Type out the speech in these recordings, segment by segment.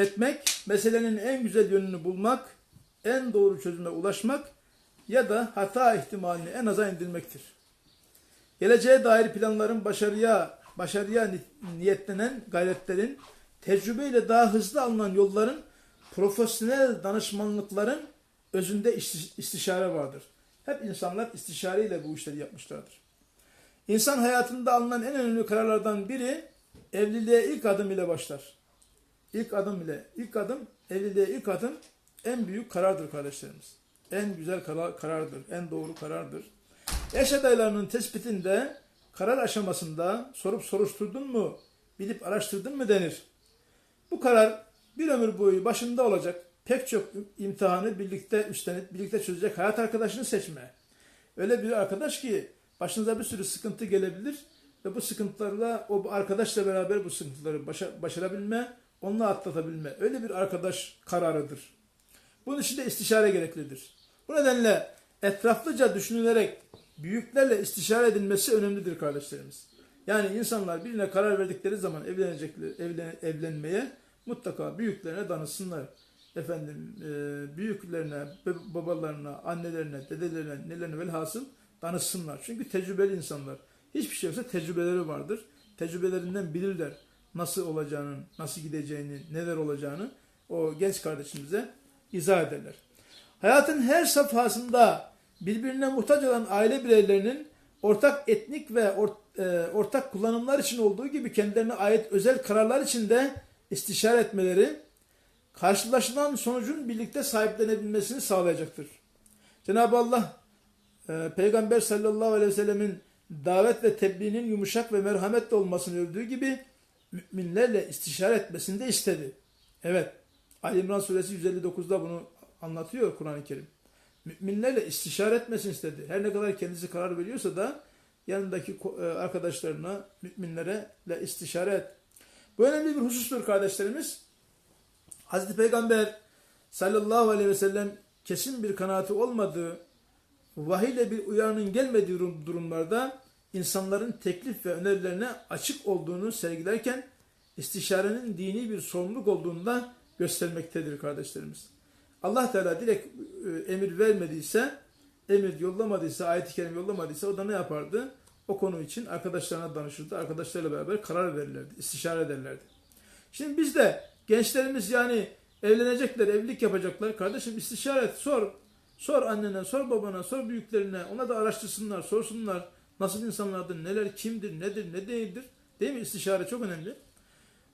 etmek, meselenin en güzel yönünü bulmak, en doğru çözüme ulaşmak ya da hata ihtimalini en aza indirmektir. Geleceğe dair planların başarıya başarıya ni- niyetlenen gayretlerin tecrübeyle daha hızlı alınan yolların profesyonel danışmanlıkların özünde isti- istişare vardır. Hep insanlar istişareyle bu işleri yapmışlardır. İnsan hayatında alınan en önemli kararlardan biri evliliğe ilk adım ile başlar. İlk adım ile ilk adım evliliğe ilk adım en büyük karardır kardeşlerimiz. En güzel karar, karardır, en doğru karardır. Eş adaylarının tespitinde karar aşamasında sorup soruşturdun mu, bilip araştırdın mı denir. Bu karar bir ömür boyu başında olacak pek çok imtihanı birlikte üstlenip birlikte çözecek hayat arkadaşını seçme. Öyle bir arkadaş ki başınıza bir sürü sıkıntı gelebilir ve bu sıkıntılarla o arkadaşla beraber bu sıkıntıları başa- başarabilme, onunla atlatabilme. Öyle bir arkadaş kararıdır. Bunun için de istişare gereklidir. Bu nedenle etraflıca düşünülerek büyüklerle istişare edilmesi önemlidir kardeşlerimiz. Yani insanlar birine karar verdikleri zaman evlenecekler, evlen, evlenmeye mutlaka büyüklerine danışsınlar. Efendim e, büyüklerine, babalarına, annelerine, dedelerine, nelerine velhasıl danışsınlar. Çünkü tecrübeli insanlar. Hiçbir şey yoksa tecrübeleri vardır. Tecrübelerinden bilirler nasıl olacağını, nasıl gideceğini, neler olacağını o genç kardeşimize izah ederler. Hayatın her safhasında birbirine muhtaç olan aile bireylerinin ortak etnik ve or- e, ortak kullanımlar için olduğu gibi kendilerine ait özel kararlar için de istişare etmeleri karşılaşılan sonucun birlikte sahiplenebilmesini sağlayacaktır. Cenab-ı Allah e, Peygamber sallallahu aleyhi ve sellemin davet ve tebliğinin yumuşak ve merhametli olmasını övdüğü gibi müminlerle istişare etmesini de istedi. Evet. Ali İmran suresi 159'da bunu anlatıyor Kur'an-ı Kerim. Müminlerle istişare etmesini istedi. Her ne kadar kendisi karar veriyorsa da yanındaki e, arkadaşlarına, müminlere istişare et. Bu önemli bir husustur kardeşlerimiz. Hazreti Peygamber sallallahu aleyhi ve sellem kesin bir kanaati olmadığı, vahiyle bir uyarının gelmediği durum- durumlarda insanların teklif ve önerilerine açık olduğunu sergilerken istişarenin dini bir sorumluluk olduğunu da göstermektedir kardeşlerimiz. Allah Teala direkt e, emir vermediyse, emir yollamadıysa, ayet-i kerim yollamadıysa o da ne yapardı? O konu için arkadaşlarına danışırdı. Arkadaşlarıyla beraber karar verirlerdi, istişare ederlerdi. Şimdi biz de gençlerimiz yani evlenecekler, evlilik yapacaklar. Kardeşim istişare et, sor. Sor annene, sor babana, sor büyüklerine. Ona da araştırsınlar, sorsunlar. Nasıl insanlardır, neler, kimdir, nedir, ne değildir. Değil mi? İstişare çok önemli.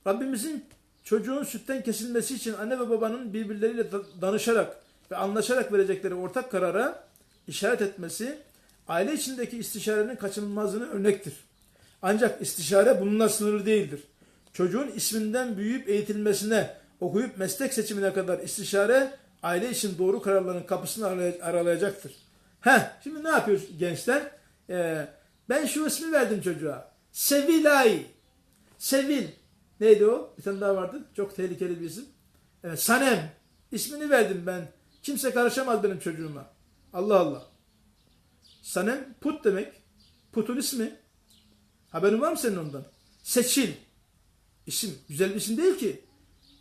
Rabbimizin çocuğun sütten kesilmesi için anne ve babanın birbirleriyle da- danışarak ve anlaşarak verecekleri ortak karara işaret etmesi aile içindeki istişarenin kaçınılmazlığına örnektir. Ancak istişare bununla sınırlı değildir. Çocuğun isminden büyüyüp eğitilmesine, okuyup meslek seçimine kadar istişare aile için doğru kararların kapısını aralay- aralayacaktır. Heh, şimdi ne yapıyor gençler? Ee, ben şu ismi verdim çocuğa. Sevilay. Sevil. Neydi o? Bir tane daha vardı. Çok tehlikeli bir isim. Evet, Sanem. İsmini verdim ben. Kimse karışamaz benim çocuğuma. Allah Allah. Sanem put demek. Putun ismi. Haberin var mı senin ondan? Seçil. İsim. Güzel bir isim değil ki.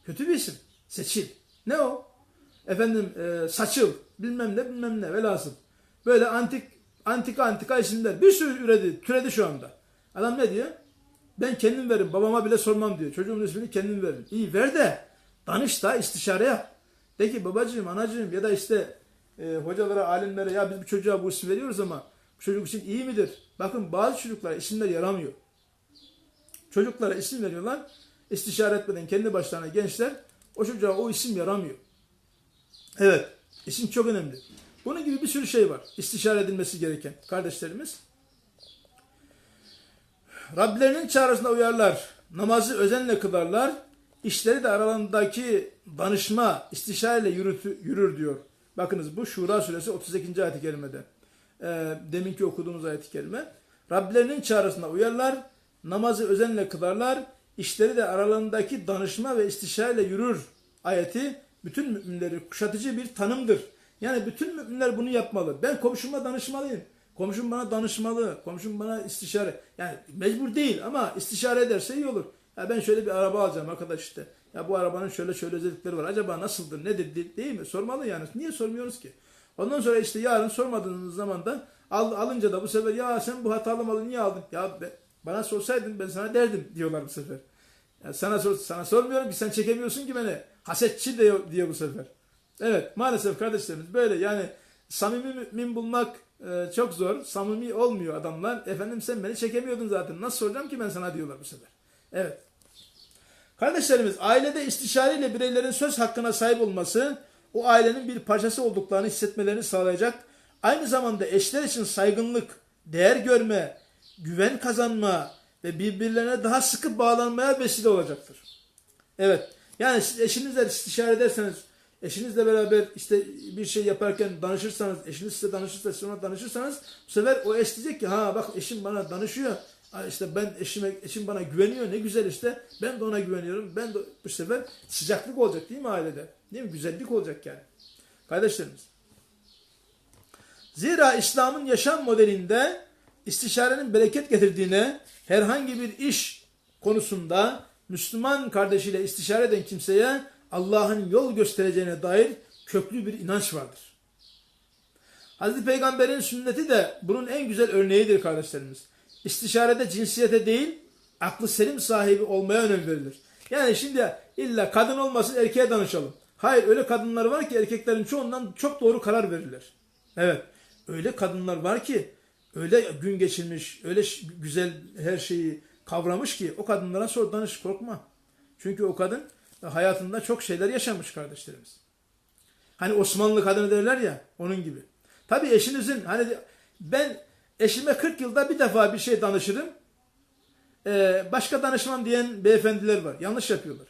Kötü bir isim. Seçil. Ne o? Efendim e, saçıl. Bilmem ne bilmem ne. Velhasıl. Böyle antik antika antika isimler. Bir sürü üredi. Türedi şu anda. Adam ne diyor? Ben kendim veririm. Babama bile sormam diyor. Çocuğumun ismini kendim veririm. İyi ver de danış da istişare yap. De ki babacığım, anacığım ya da işte e, hocalara, alimlere ya biz bu çocuğa bu isim veriyoruz ama bu çocuk için iyi midir? Bakın bazı çocuklara isimler yaramıyor. Çocuklara isim veriyorlar. İstişare etmeden kendi başlarına gençler o çocuğa o isim yaramıyor. Evet. isim çok önemli. Bunun gibi bir sürü şey var. İstişare edilmesi gereken kardeşlerimiz. Rablerinin çağrısına uyarlar. Namazı özenle kılarlar. İşleri de aralarındaki danışma, istişareyle yürütü, yürür diyor. Bakınız bu Şura suresi 32. ayet-i kerimede. Ee, deminki okuduğumuz ayet-i kerime. Rablerinin çağrısına uyarlar. Namazı özenle kılarlar. İşleri de aralarındaki danışma ve istişareyle yürür ayeti bütün müminleri kuşatıcı bir tanımdır. Yani bütün müminler bunu yapmalı. Ben komşuma danışmalıyım. Komşum bana danışmalı. Komşum bana istişare. Yani mecbur değil ama istişare ederse iyi olur. Ya ben şöyle bir araba alacağım arkadaş işte. Ya bu arabanın şöyle şöyle özellikleri var. Acaba nasıldır, nedir de- değil mi? Sormalı yani. Niye sormuyoruz ki? Ondan sonra işte yarın sormadığınız zaman da al, alınca da bu sefer ya sen bu hatalı malı niye aldın? Ya be- bana sorsaydın ben sana derdim diyorlar bu sefer. Ya sana sor, sana sormuyorum ki sen çekemiyorsun ki beni. Hasetçi diyor, diyor bu sefer. Evet maalesef kardeşlerimiz böyle yani samimi mümin bulmak e, çok zor. Samimi olmuyor adamlar. Efendim sen beni çekemiyordun zaten. Nasıl soracağım ki ben sana diyorlar bu sefer. Evet. Kardeşlerimiz ailede istişareyle bireylerin söz hakkına sahip olması o ailenin bir parçası olduklarını hissetmelerini sağlayacak. Aynı zamanda eşler için saygınlık, değer görme, güven kazanma ve birbirlerine daha sıkı bağlanmaya vesile olacaktır. Evet. Yani siz eşinizle istişare ederseniz, eşinizle beraber işte bir şey yaparken danışırsanız, eşiniz size danışırsa, siz ona danışırsanız bu sefer o eş diyecek ki ha bak eşim bana danışıyor. İşte ben eşime, eşim bana güveniyor ne güzel işte. Ben de ona güveniyorum. Ben de bu sefer sıcaklık olacak değil mi ailede? Değil mi? Güzellik olacak yani. Kardeşlerimiz. Zira İslam'ın yaşam modelinde istişarenin bereket getirdiğine herhangi bir iş konusunda Müslüman kardeşiyle istişare eden kimseye Allah'ın yol göstereceğine dair köklü bir inanç vardır. Hazreti Peygamber'in sünneti de bunun en güzel örneğidir kardeşlerimiz. İstişarede cinsiyete değil, aklı selim sahibi olmaya önem verilir. Yani şimdi illa kadın olmasın erkeğe danışalım. Hayır öyle kadınlar var ki erkeklerin çoğundan çok doğru karar verirler. Evet öyle kadınlar var ki öyle gün geçirmiş, öyle güzel her şeyi kavramış ki o kadınlara sor danış korkma. Çünkü o kadın hayatında çok şeyler yaşamış kardeşlerimiz. Hani Osmanlı kadını derler ya onun gibi. Tabii eşinizin hani ben eşime 40 yılda bir defa bir şey danışırım. Ee, başka danışmam diyen beyefendiler var. Yanlış yapıyorlar.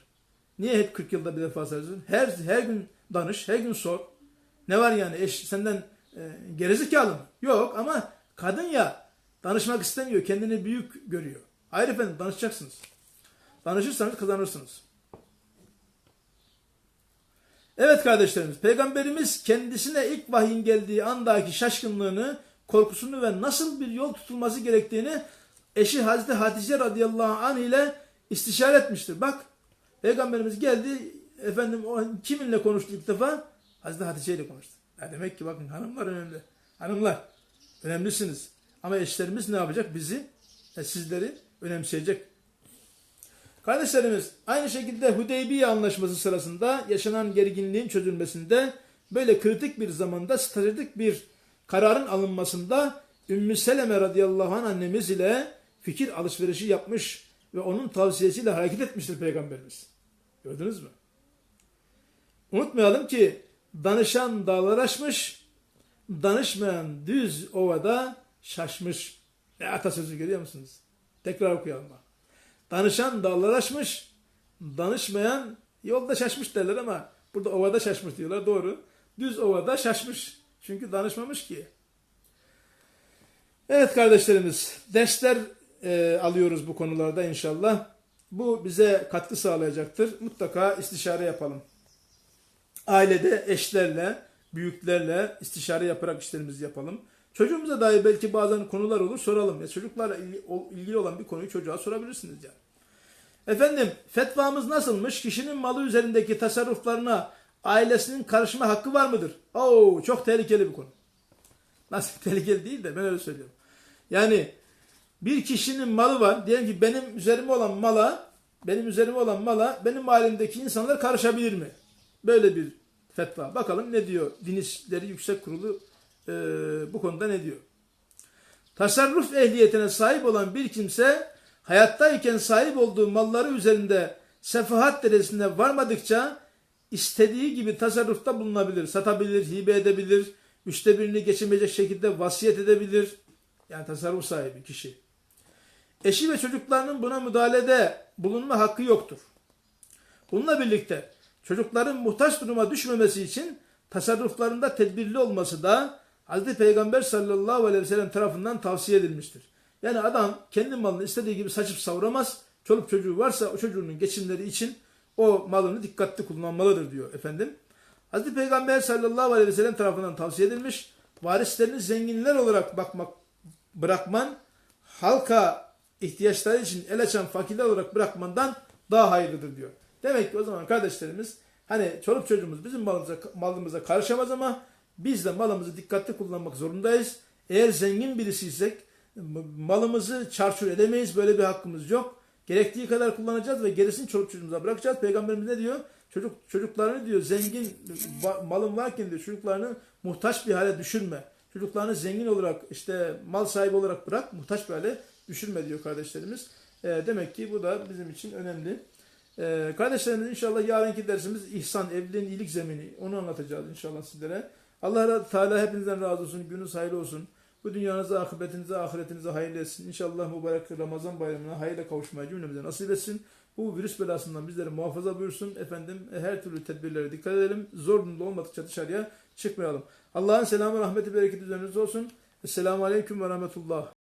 Niye hep 40 yılda bir defa soruyorsun? Her, her gün danış, her gün sor. Ne var yani eş senden e, gerizekalı mı? Yok ama kadın ya danışmak istemiyor. Kendini büyük görüyor. Hayır efendim danışacaksınız. Danışırsanız kazanırsınız. Evet kardeşlerimiz, Peygamberimiz kendisine ilk vahyin geldiği andaki şaşkınlığını, korkusunu ve nasıl bir yol tutulması gerektiğini eşi Hazreti Hatice radıyallahu anh ile istişare etmiştir. Bak, Peygamberimiz geldi, efendim o kiminle konuştu ilk defa? Hazreti Hatice ile konuştu. Ya demek ki bakın hanımlar önemli. Hanımlar, önemlisiniz. Ama eşlerimiz ne yapacak? Bizi, e, sizleri önemseyecek. Kardeşlerimiz aynı şekilde Hudeybiye anlaşması sırasında yaşanan gerginliğin çözülmesinde böyle kritik bir zamanda stratejik bir kararın alınmasında Ümmü Seleme radıyallahu anh annemiz ile fikir alışverişi yapmış ve onun tavsiyesiyle hareket etmiştir Peygamberimiz. Gördünüz mü? Unutmayalım ki danışan dağlar aşmış, danışmayan düz ovada şaşmış. Ne atasözü görüyor musunuz? Tekrar okuyalım bak. Danışan dağlar aşmış, danışmayan yolda şaşmış derler ama burada ovada şaşmış diyorlar doğru. Düz ovada şaşmış. Çünkü danışmamış ki. Evet kardeşlerimiz, dersler e, alıyoruz bu konularda inşallah. Bu bize katkı sağlayacaktır. Mutlaka istişare yapalım. Ailede eşlerle, büyüklerle istişare yaparak işlerimizi yapalım. Çocuğumuza dair belki bazen konular olur soralım. Ya çocuklarla ilgili, olan bir konuyu çocuğa sorabilirsiniz yani. Efendim fetvamız nasılmış? Kişinin malı üzerindeki tasarruflarına ailesinin karışma hakkı var mıdır? Oo çok tehlikeli bir konu. Nasıl tehlikeli değil de ben öyle söylüyorum. Yani bir kişinin malı var. Diyelim ki benim üzerime olan mala, benim üzerime olan mala benim ailemdeki insanlar karışabilir mi? Böyle bir fetva. Bakalım ne diyor Din İşleri Yüksek Kurulu e, bu konuda ne diyor? Tasarruf ehliyetine sahip olan bir kimse hayattayken sahip olduğu malları üzerinde sefahat derecesine varmadıkça istediği gibi tasarrufta bulunabilir. Satabilir, hibe edebilir, üçte birini geçemeyecek şekilde vasiyet edebilir. Yani tasarruf sahibi kişi. Eşi ve çocuklarının buna müdahalede bulunma hakkı yoktur. Bununla birlikte çocukların muhtaç duruma düşmemesi için tasarruflarında tedbirli olması da Hazreti Peygamber sallallahu aleyhi ve sellem tarafından tavsiye edilmiştir. Yani adam kendi malını istediği gibi saçıp savuramaz. Çoluk çocuğu varsa o çocuğunun geçimleri için o malını dikkatli kullanmalıdır diyor efendim. Hazreti Peygamber sallallahu aleyhi ve sellem tarafından tavsiye edilmiş. Varislerini zenginler olarak bakmak bırakman halka ihtiyaçları için el açan fakirler olarak bırakmandan daha hayırlıdır diyor. Demek ki o zaman kardeşlerimiz hani çoluk çocuğumuz bizim malımıza, malımıza karışamaz ama biz de malımızı dikkatli kullanmak zorundayız. Eğer zengin birisiysek malımızı çarçur edemeyiz. Böyle bir hakkımız yok. Gerektiği kadar kullanacağız ve gerisini çoluk çocuğumuza bırakacağız. Peygamberimiz ne diyor? Çocuk çocuklarını diyor zengin malın varken diyor çocuklarını muhtaç bir hale düşürme. Çocuklarını zengin olarak işte mal sahibi olarak bırak, muhtaç bir hale düşürme diyor kardeşlerimiz. Ee, demek ki bu da bizim için önemli. Ee, kardeşlerimiz inşallah yarınki dersimiz ihsan, evliliğin iyilik zemini. Onu anlatacağız inşallah sizlere. Allah Teala hepinizden razı olsun. Gününüz hayırlı olsun. Bu dünyanızı, akıbetinizi, ahiretinizi hayırlı etsin. İnşallah mübarek Ramazan bayramına hayırla kavuşmayı cümlemize nasip etsin. Bu virüs belasından bizleri muhafaza buyursun. Efendim her türlü tedbirlere dikkat edelim. Zorunlu olmadıkça dışarıya çıkmayalım. Allah'ın selamı, rahmeti, bereketi üzerinize olsun. Esselamu Aleyküm ve Rahmetullah.